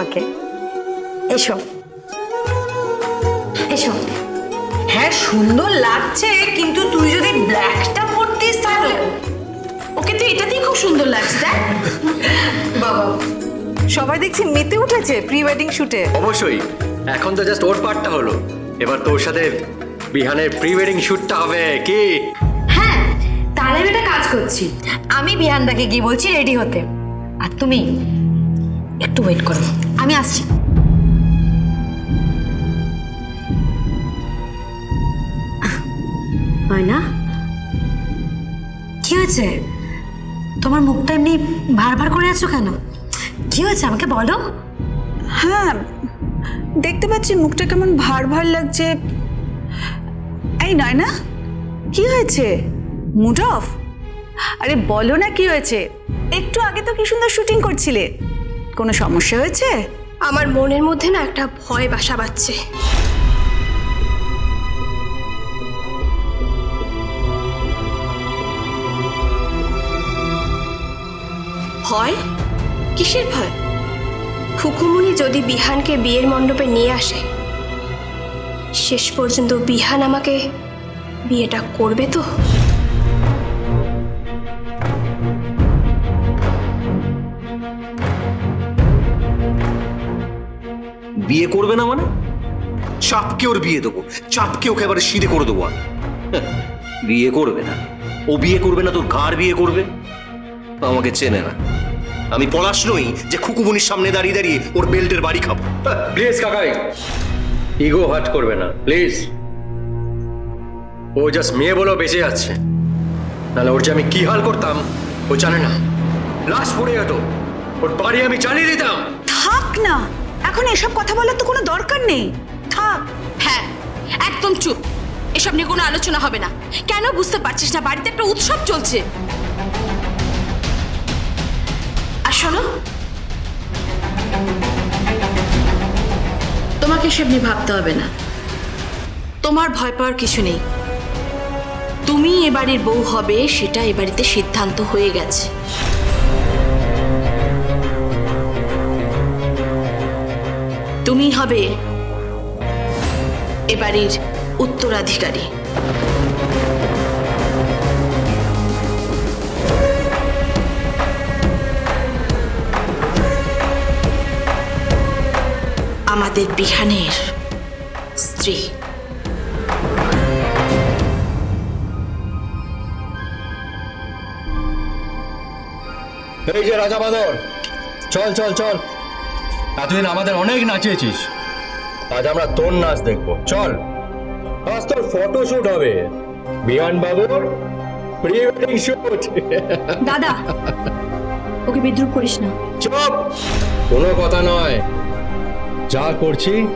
তোমাকে। এসো। এসো। হ্যাঁ সুন্দর লাগছে কিন্তু তুই যদি ব্ল্যাকটা পরতিস তাহলে? ওকে তো এটাতেই খুব সুন্দর লাগছে দেখ। বাবা সবাই দেখছি মেতে উঠেছে প্রি ওয়েডিং শুটে অবশ্যই। এখন তো জাস্ট ওর পার্টটা হলো। এবার তোর সাথে বিহানের প্রি ওয়েডিং শুটটা হবে। কি? হ্যাঁ তাহলে আমি একটা কাজ করছি। আমি বিহানদাকে গিয়ে বলছি রেডি হতে। আর তুমি একটু ওয়েট করো। আমি আসছি। না কি হয়েছে? তোমার মুখটা এমনি ভার করে আছো কেন? কি হয়েছে? আমাকে বলো। হ্যাঁ দেখতে পাচ্ছি মুখটা কেমন ভার ভার লাগছে। এই নয় না কি হয়েছে? Mood off? আরে বলো না কি হয়েছে। একটু আগে তো কি সুন্দর শুটিং করছিলে। কোনো সমস্যা হয়েছে? আমার মনের মধ্যে না একটা ভয় বাসা বাঁধছে। ভয়? কিসের ভয়? খুকুমুনি যদি বিহানকে বিয়ের মণ্ডপে নিয়ে আসে, শেষ পর্যন্ত বিহান আমাকে বিয়েটা করবে তো? বিয়ে করবে না মানে? চাপকে ওর বিয়ে দেবো চাপকে ওকে এবারে সিঁড়ে করে দেবো আমি। হ্যাঁ, বিয়ে করবে না। ও বিয়ে করবে না তোর ঘর বিয়ে করবে? আমাকে চেনে না। আমি পলাশ নই যে খুকুমনির সামনে দাঁড়িয়ে দাঁড়িয়ে ওর বেল্টের বাড়ি খাব। হ্যাঁ, প্লিজ কাকাই ইগো হার্ট করবে না প্লিজ ও জাস্ট মেয়ে বলেও বেঁচে যাচ্ছে। নাহলে ওর যে আমি কি হাল করতাম ও জানে না। লাশ পড়ে যেত ওর বাড়ি আমি চালিয়ে দিতাম। থাক না। এখন এসব কথা বলার তো কোনো দরকার নেই। থাক। হ্যাঁ একদম চুপ। এসব নিয়ে কোনো আলোচনা হবে না। কেন বুঝতে পারছিস না? বাড়িতে একটা উৎসব চলছে। আর শোনো। তোমাকে এসব নিয়ে ভাবতে হবে না। তোমার ভয় পাওয়ার কিছু নেই। তুমি এ বাড়ির বউ হবে, সেটা এ বাড়িতে সিদ্ধান্ত হয়ে গেছে। তুমি হবে। এ বাড়ির উত্তরাধিকারী। আমাদের বিহানের স্ত্রী। এই যে রাজা বাদর, চল চল চল। এতদিন আমাদের অনেক নাচিয়েছিস। আজ আমরা তোর নাচ দেখব। চল। আজ তোর ফটো শুট হবে। বিহান বাবুর প্রি ওয়েডিং শুট দাদা ওকে বিদ্রুপ করিস না। চুপ! কোনো কথা নয়। যা করছি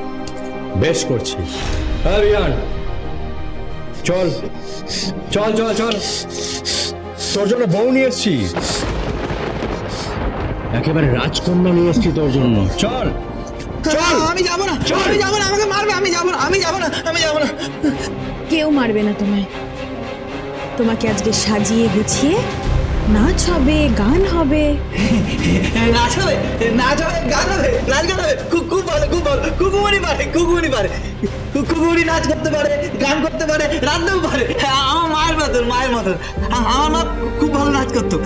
বেশ করছি। হ্যাঁ বিহান চল। চল চল চল। তোর জন্য বউ নিয়ে এসছি। একেবারে রাজকন্যা নিয়ে এসছি তোর জন্য। চল। চল। আমি যাব না। আমি যাব না। আমাকে মারবে। আমি যাব না। আমি যাব না। আমি যাব না। কেউ মারবে না তোমায়। তোমাকে আজকে সাজিয়ে গুছিয়ে নাচ হবে গান হবে। নাচ হবে। নাচ হবে গান হবে নাচ গান হবে। খুব খুব ভালো খুব ভালো। কুকুমনি পারে কুকুমনি পারে। কুকুমনি নাচ করতে পারে গান করতে পারে রাঁধতেও পারে। হ্যাঁ, আমার মায়ের মতন মায়ের মতন। আমার মা খুব ভালো নাচ করতো।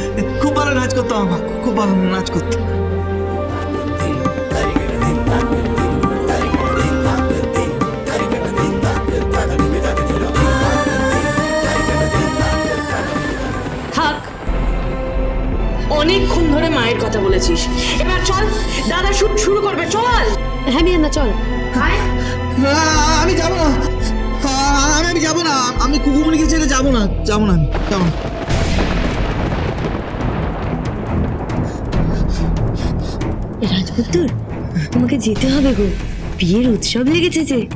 খুব ভালো নাচ করতো আমার খুব ভালো নাচ করতো। অনেকক্ষণ ধরে মায়ের কথা বলেছিস। এবার চল দাদা শুট শুরু করবে চল। হ্যাঁ বিয়ানা চল। আমি যাব না। আমি আমি যাব না আমি কুকুমনিকে ছেড়ে যাব না যাব না আমি যাব না। রাজপুত্তর তোমাকে যেতে হবে গো। বিয়ের উৎসব লেগেছে যে।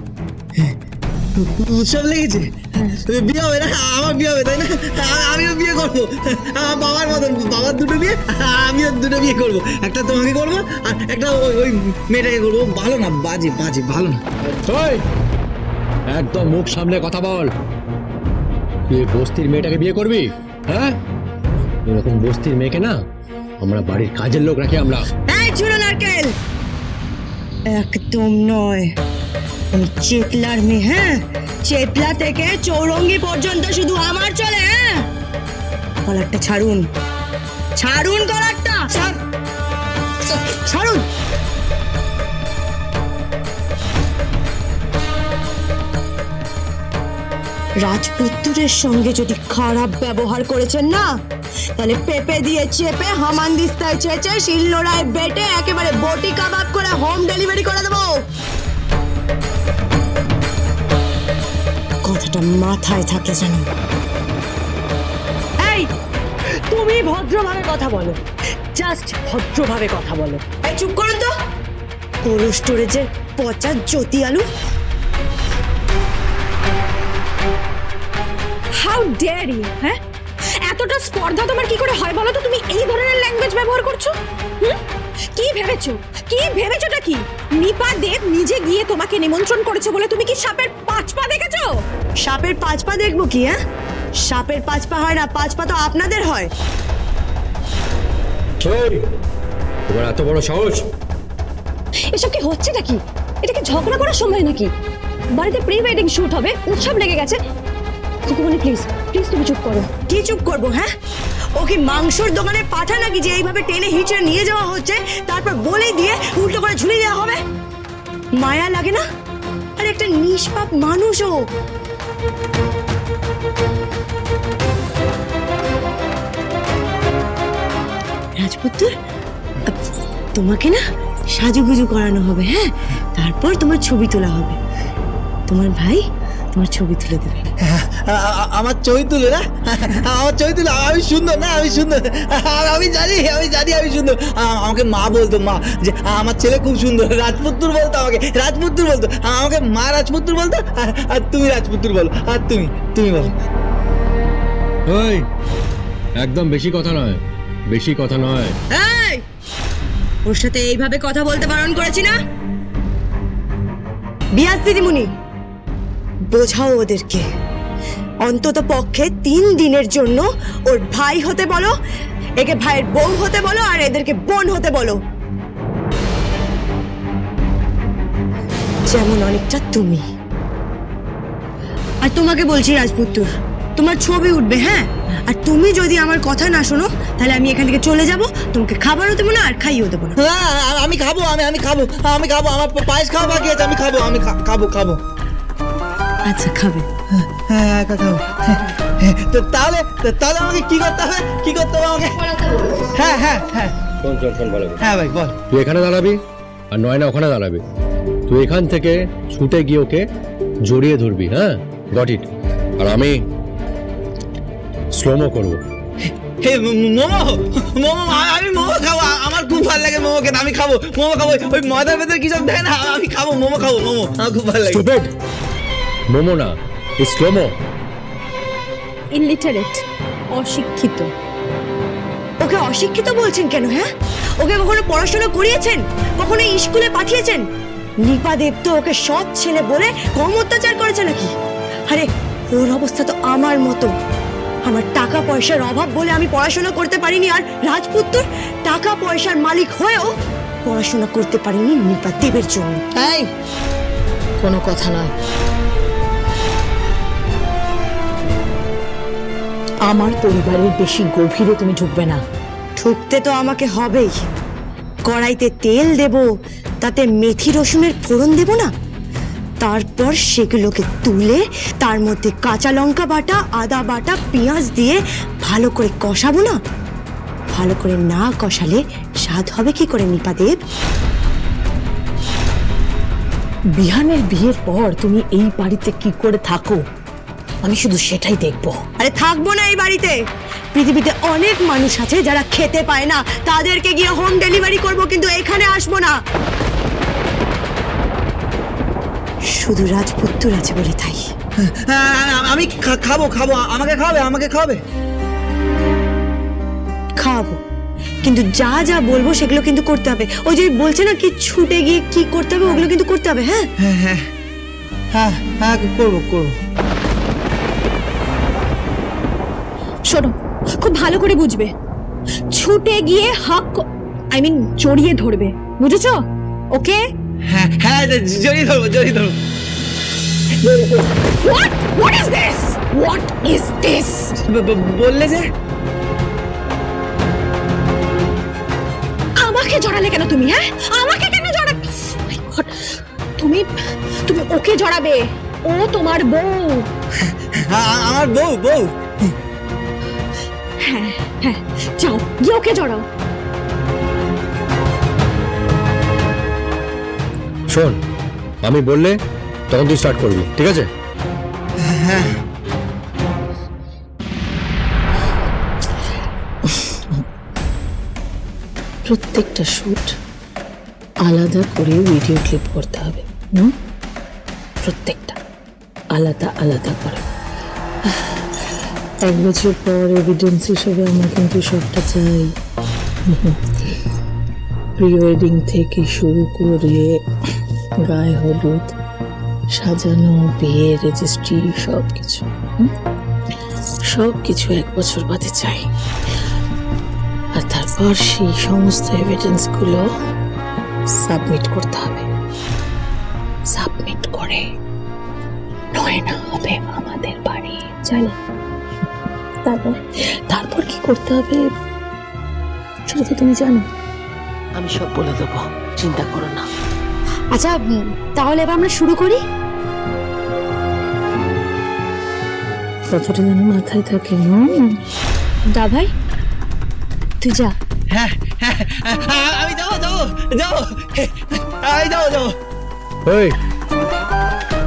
উৎসব লেগেছে? বিয়ে হবে না আমার বিয়ে হবে তাই না? আমিও বিয়ে করব। আমার বাবার মতন বাবার দুটো বিয়ে আমিও দুটো বিয়ে করব। একটা তোমাকে করব আর একটা ওই ওই মেয়েটাকে করব। ভালো না বাজে বাজে ভালো না। ওই একদম মুখ সামলে কথা বল। তুই বস্তির মেয়েটাকে বিয়ে করবি? হ্যাঁ? এরকম বস্তির মেয়েকে না আমরা বাড়ির কাজের লোক রাখি আমরা। ঝুলো নারকেল। একদম নয়। চেতলার মেয়ে হ্যাঁ? চেতলা থেকে চৌরঙ্গি পর্যন্ত শুধু আমার চলে হ্যাঁ? কলারটা ছাড়ুন। ছাড়ুন কলারটা। ছাড়ুন। রাজপুত্রের সঙ্গে যদি খারাপ ব্যবহার করেছেন না তাহলে পেঁপে দিয়ে চেপে হামানদিস্তায় চেঁচে শিলনোড়ায় বেটে একেবারে বটি কাবাব করে হোম ডেলিভারি করে দেবো। কথাটা মাথায় থাকে এই তুমি ভদ্রভাবে কথা বলো। জাস্ট ভদ্রভাবে কথা বলো। এই চুপ করুন তো। কোল্ড স্টোরেজের পচা জ্যোতি আলু। হাউ ডেয়ার ইউ হ্যাঁ? এতটা স্পর্ধা তোমার কি করে হয় বলো তো? তুমি এই ধরনের ল্যাঙ্গুয়েজ ব্যবহার করছ? হুম? কি ভেবেছো? কি ভেবেছোটা কি? নিপা দেব নিজে গিয়ে তোমাকে নিমন্ত্রণ করেছে বলে তুমি কি সাপের পাঁচ পা দেখেছ? সাপের পাঁচ পা দেখব কি হ্যাঁ? সাপের পাঁচ পা হয় না পাঁচ পা তো আপনাদের হয়। তোমার এত বড় সাহস। এসব কি হচ্ছে নাকি এটা কি ঝগড়া করার সময় নাকি? বাড়িতে প্রি ওয়েডিং শুট হবে উৎসব লেগে গেছে। খুকুমনি প্লিজ প্লিজ তুমি চুপ করো। কি চুপ করব হ্যাঁ? ও কি মাংসর দোকানে পাঠা নাকি যে এইভাবে টেনে হিচড়ে নিয়ে যাওয়া হচ্ছে, তারপর বলে দিয়ে উল্টো করে ঝুলিয়ে দেওয়া হবে? মায়া লাগে না? আর একটা নিষ্পাপ মানুষ ও। রাজপুত্র তোমাকে না সাজুগুজু করানো হবে হ্যাঁ? তারপর তোমার ছবি তোলা হবে। তোমার ভাই তোমার ছবি তুলে দেবে। আমার ছবি তুলে না? আমার ছবি তুলে আমি সুন্দর না আমি সুন্দর। আর আমি জানি আমি জানি আমি সুন্দর। আমাকে মা বলতো মা যে আমার ছেলে খুব সুন্দর। রাজপুত্র বলতো আমাকে রাজপুত্র বলতো। আমাকে মা রাজপুত্র বলতো? আর- আর তুমি রাজপুত্র বলো। আর তুমি তুমি বলো। ওই একদম বেশি কথা নয় বেশি কথা নয়। এই ওর সাথে এইভাবে কথা বলতে বারণ করেছি না? বিয়াস দিদিমণি বোঝাও ওদেরকে। অন্তত পক্ষে তিন দিনের জন্য ওর ভাই হতে বলো, একে ভাইয়ের বউ হতে বলো, আর এদেরকে বোন হতে বলো। যেমন অনেকটা তুমি। আর তোমাকে বলছি রাজপুত্র তোমার ছবি উঠবে হ্যাঁ? আর তুমি যদি আমার কথা না শোনো, তাহলে আমি এখান থেকে চলে যাব, তোমাকে খাবারও দেবো না আর খাইয়েও দেবো না। না আমি খাব, আমি আমি খাব আমি খাব, আমার পায়েস খাওয়া বাকি আছে, আমি খাব আমি খাব খাব। আচ্ছা খাবে। হ্যাঁ একা খাব তো তাহলে তো- তাহলে আমাকে কি করতে হবে? কি করতে হবে আমাকে? হ্যাঁ হ্যাঁ হ্যাঁ। শোন শোন শোন ভালো হ্যাঁ ভাই বল। তুই এখানে দাঁড়াবি আর নয়না ওখানে দাঁড়াবে। তুই এখান থেকে ছুটে গিয়ে ওকে জড়িয়ে ধরবি হ্যাঁ? গট ইট আর আমি স্লোমো করব। হে মোমো মোমো আমি মোমো খাব আমার খুব ভালো লাগে মোমো খেতে আমি খাব মোমো খাব ওই ময়দার ভেতরে কি সব দেয় না আমি খাব মোমো খাব মোমো আমার খুব ভালো লাগে। স্টুপিড মোমো না স্লোমো ইলিটারেট অশিক্ষিত। ওকে অশিক্ষিত বলছেন কেন হ্যাঁ? ওকে কখনো পড়াশোনা করিয়েছেন? কখনো স্কুলে পাঠিয়েছেন? নিপা দেব তো ওকে সৎ ছেলে বলে কম অত্যাচার করেছে নাকি? আরে ওর অবস্থা তো আমার মতো। আমার টাকা পয়সার অভাব বলে আমি পড়াশোনা করতে পারিনি আর রাজপুত্র টাকা পয়সার মালিক হয়েও পড়াশোনা করতে পারিনি নিপা দেবের জন্য। এই কোনো কথা নয়। আমার পরিবারের বেশি গভীরে তুমি ঢুকবে না। ঢুকতে তো আমাকে হবেই। কড়াইতে তেল দেব তাতে মেথি রসুনের ফোড়ন দেব না? তারপর সেগুলোকে তুলে তার মধ্যে কাঁচা লঙ্কা বাটা আদা বাটা পেঁয়াজ দিয়ে ভালো করে কষাবো না? ভালো করে না কষালে স্বাদ হবে কি করে নিপা দেব? বিহানের বিয়ের পর তুমি এই বাড়িতে কি করে থাকো? আমি শুধু সেটাই দেখব। আরে থাকব না এই বাড়িতে। পৃথিবীতে অনেক মানুষ আছে যারা খেতে পায় না। তাদেরকে গিয়ে হোম ডেলিভারি করব কিন্তু এখানে আসব না। শুধু রাজপুত্র আছে বলে তাই। আমি খাব খাব। আমাকে খাবে আমাকে খাবে। খাওয়াবো কিন্তু যা যা বলব সেগুলো কিন্তু করতে হবে। ওই যে বলছে না কি ছুটে গিয়ে কি করতে হবে ওগুলো কিন্তু করতে হবে হ্যাঁ? হ্যাঁ হ্যাঁ। হ্যাঁ হ্যাঁ করব করব। শোনো খুব ভালো করে বুঝবে। ছুটে গিয়ে হাক আই মিন জড়িয়ে ধরবে। বুঝেছ? ওকে? হ্যাঁ হ্যাঁ জড়িয়ে ধরবো জড়িয়ে ধরবো। Is this what is this ব- ব- বললে যে? আমাকে জড়ালে কেন তুমি হ্যাঁ? আমাকে কেন জড়াবে তুমি তুমি ওকে জড়াবে। ও তোমার বউ। আমার বউ বউ। হ্যাঁ হ্যাঁ যাও গিয়ে ওকে জড়াও। শোন আমি বললে তখন তুই স্টার্ট করবি ঠিক আছে? প্রত্যেকটা শ্যুট আলাদা করে ভিডিও ক্লিপ করতে হবে হুম? প্রত্যেকটা আলাদা আলাদা করে। এক বছর পর এভিডেন্স হিসেবে আমার কিন্তু সবটা চাই। প্রি ওয়েডিং থেকে শুরু করে গায়ে হলুদ, সাজানো, বিয়ে রেজিস্ট্রি সব কিছু সব কিছু এক বছর বাদে চাই। আর তারপর সেই সমস্ত এভিডেন্সগুলো সাবমিট করতে হবে। সাবমিট করে, নয়না হবে আমাদের বাড়ি। জানি তারপর তারপর কি করতে হবে? সেটা তো তুমি জানো। আমি সব বলে দেবো। চিন্তা করো না। আচ্ছা তাহলে এবার আমরা শুরু করি? কতটা যেন মাথায় থাকে দা ভাই তুই যা। হ্যাঁ হ্যাঁ আমি যাব যাব যাব। আমি যাব যাব। ওই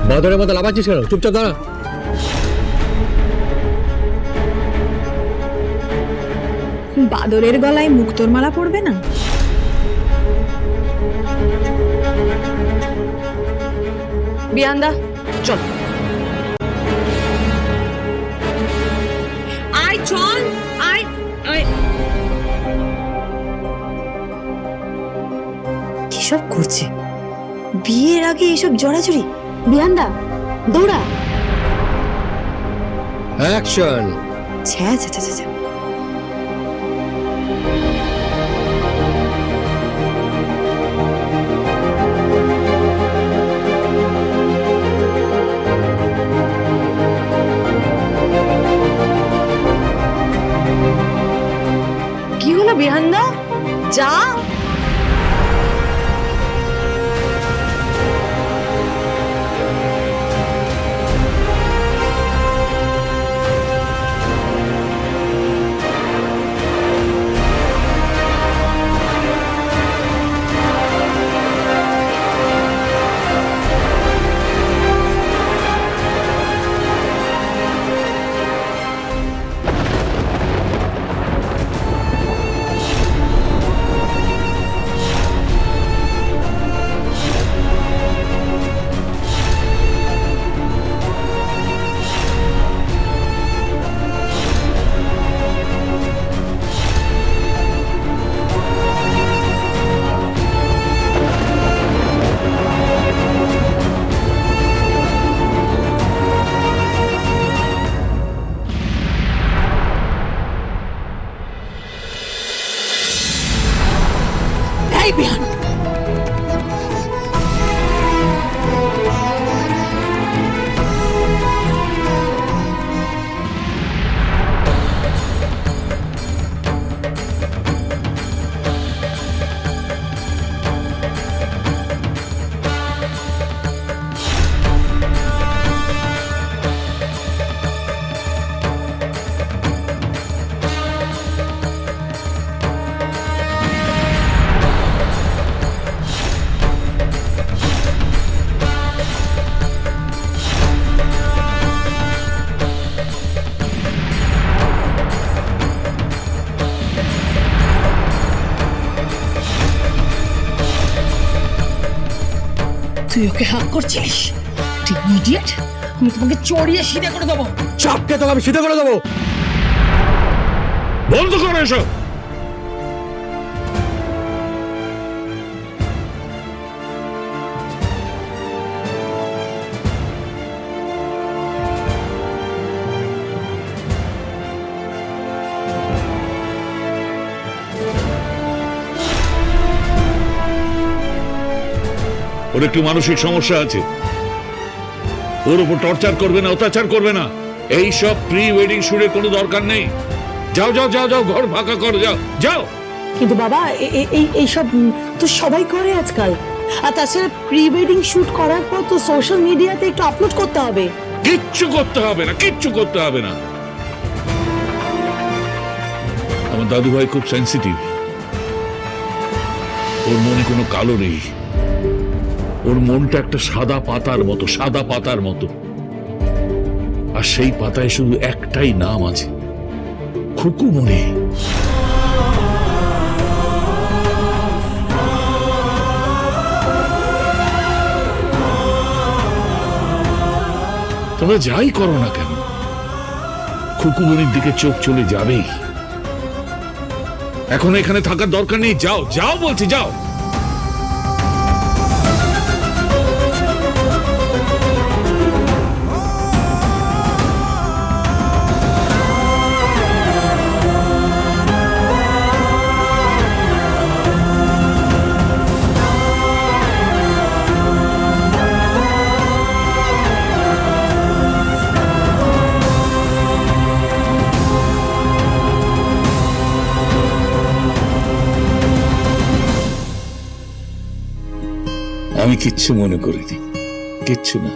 বাদরের মতো লাফাচ্ছিস কেন? চুপচাপ দাঁড়া। বাদরের গলায় মুক্তোর মালা পড়বে না? বিয়ান্দা চল। আয় চল। আয় আয়। কিসব করছে? বিয়ের আগে এসব জড়াজড়ি? বিয়ান্দা দৌড়া। অ্যাকশন ছ্যা ছ্যা ছ্যা তুই ওকে হাক করছিস তুই ইডিয়েট আমি তোমাকে চড়িয়ে সিধে করে দেবো। চাপকে তোকে আমি সিধে করে দেবো। বন্ধ করো এসব। ওর একটু মানসিক সমস্যা আছে। ওর উপর টর্চার করবে না অত্যাচার করবে না। এই সব প্রি ওয়েডিং শুটের কোনো দরকার নেই। যাও যাও যাও যাও ঘর ফাঁকা কর যাও যাও। কিন্তু বাবা এ- এ- এই এইসব তো সবাই করে আজকাল। আর তাছাড়া প্রি ওয়েডিং শুট করার পর তো সোশ্যাল মিডিয়াতে একটু আপলোড করতে হবে। কিচ্ছু করতে হবে না কিচ্ছু করতে হবে না। আমার দাদু ভাই খুব সেন্সিটিভ ওর মনে কোনো কালো নেই। ওর মনটা একটা সাদা পাতার মতো, সাদা পাতার মতো। আর সেই পাতায় শুধু একটাই নাম আছে খুকুমণি তোমরা যাই করো না কেন খুকুমণির দিকে চোখ চলে যাবেই। এখন এখানে থাকার দরকার নেই, যাও যাও বলছি, যাও। আমি কিচ্ছু মনে করিনি। কিচ্ছু না।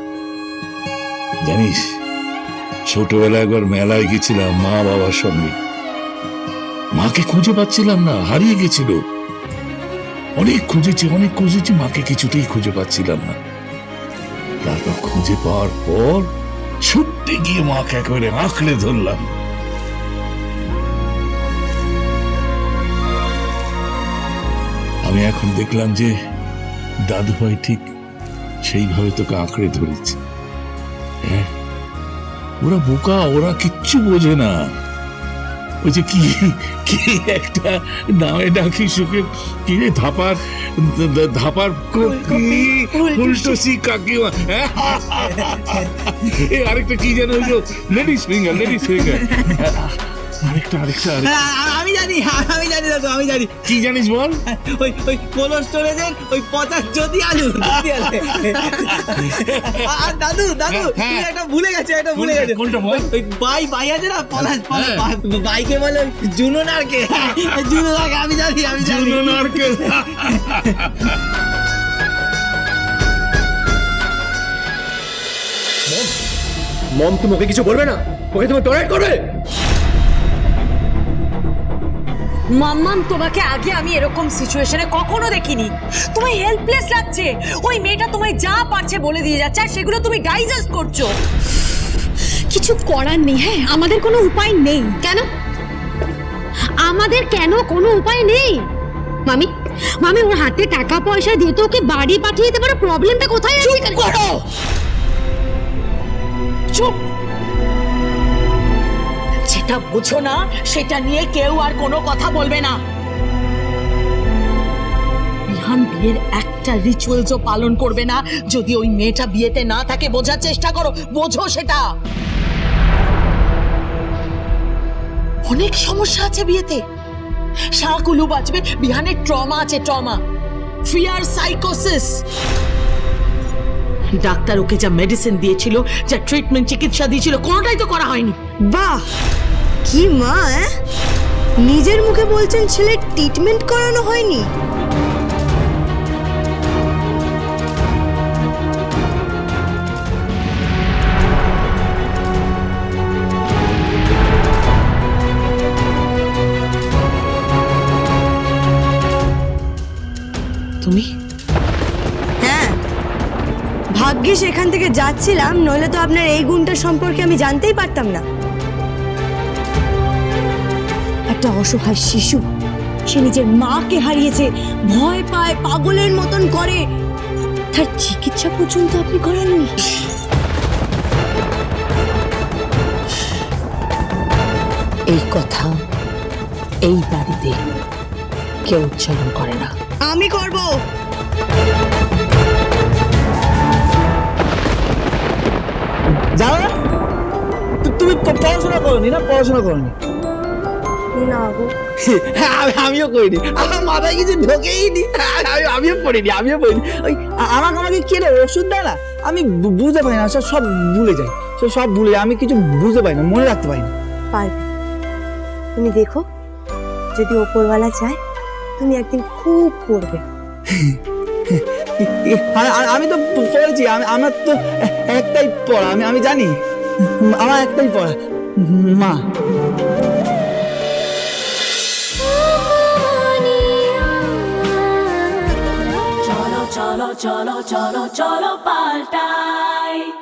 জানিস, ছোটবেলায় একবার মেলায় গেছিলাম মা বাবার সঙ্গে। মাকে খুঁজে পাচ্ছিলাম না, হারিয়ে গেছিল। অনেক খুঁজেছি অনেক খুঁজেছি, মাকে কিছুতেই খুঁজে পাচ্ছিলাম না। তারপর খুঁজে পাওয়ার পর ছুটতে গিয়ে মাকে একেবারে আঁকড়ে ধরলাম। আমি এখন দেখলাম যে দাদুভাই ঠিক সেইভাবে তোকে আঁকড়ে ধরেছে। হ্যাঁ ওরা বোকা ওরা কিচ্ছু বোঝে না। ওই যে কি কি একটা নামে ডাকি সুখে কি রে ধাপার ধাপার ফুলটসি কাকিমা? এ আরেকটা কি যেন হইল লেডিস ফিঙ্গার লেডিস ফিঙ্গার। আরেকটা আরেকটা আরেকটা। আমি জানি আমি জানি দাদু আমি জানি। কি জানিস বল? ওই ওই স্টোরেজের ওই পচা যদি আলু। আর দাদু দাদু হ্যাঁ। তুমি একটা ভুলে গেছো একটা ভুলে কোনটা- গেছো। কোনটা বল? ওই বাই বাই আছে না পলাশ পলাশ হ্যাঁ। বাইকে বলে জুনো নারকে জুনো নারকে আমি জানি আমি জানি। জুনো নারকেল। মম তুমি ওকে কিছু বলবে না? ওকে তুমি টয়লেট করবে? মাম্মাম তোমাকে আগে আমি এরকম সিচুয়েশনে কখনো দেখিনি। তোমায় হেল্পলেস লাগছে। ওই মেয়েটা তোমায় যা পারছে বলে দিয়ে যাচ্ছে আর সেগুলো তুমি ডাইজেস্ট করছ। কিছু করার নেই হ্যাঁ? আমাদের কোনো উপায় নেই। কেন? আমাদের কেন কোনো উপায় নেই? মামি মামি ওর হাতে টাকা পয়সা দিয়ে তো ওকে বাড়ি পাঠিয়ে দিতে পারো। প্রবলেমটা কোথায় আছে চুপ করো! চুপ! যেটা বোঝো না, সেটা নিয়ে কেউ আর কোনো কথা বলবে না। বিহান বিয়ের একটা রিচুয়ালসও পালন করবে না। যদি ওই মেয়েটা বিয়েতে না থাকে, বোঝার চেষ্টা করো, বোঝো সেটা। অনেক সমস্যা আছে বিয়েতে। শাকুলু বাঁচবে বিহানের ট্রমা আছে, ট্রমা। ফিয়ার সাইকোসিস ডাক্তার ওকে যা মেডিসিন দিয়েছিল, যা ট্রিটমেন্ট চিকিৎসা দিয়েছিল, কোনোটাই তো করা হয়নি। বাহ! কি মা নিজের মুখে বলছেন ছেলে ট্রিটমেন্ট করানো হয়নি। তুমি? হ্যাঁ। ভাগ্যিস এখান থেকে যাচ্ছিলাম নইলে তো আপনার এই গুণটা সম্পর্কে আমি জানতেই পারতাম না। একটা অসহায় শিশু। সে নিজের মাকে হারিয়েছে ভয় পায় পাগলের মতন করে। তার চিকিৎসা পর্যন্ত আপনি করাননি। এই কথা এই বাড়িতে কেউ উচ্চারণ করে না। আমি করব। যাও তুমি পড়াশোনা করনি না পড়াশোনা করনি? না গো আমি- আমিও করিনি। আমার মাথায় কিছু ঢোকেই নি। আমি আমিও পড়িনি আমিও পড়িনি। ওই আমাকে আমাকে কে ওষুধ দেয় না? আমি বুঝতে পারি না সব সব ভুলে যাই। সব সব ভুলে যাই আমি কিছু বুঝতে পারি না মনে রাখতে পারি না। পারবে। তুমি দেখো যদি ওপরওয়ালা চায় তুমি একদিন খুব করবে। আমি তো পড়েছি আমি আমার তো একটাই পড়া আমি আমি জানি। আমার একটাই পড়া মা। Cholo, cholo, cholo, paltai.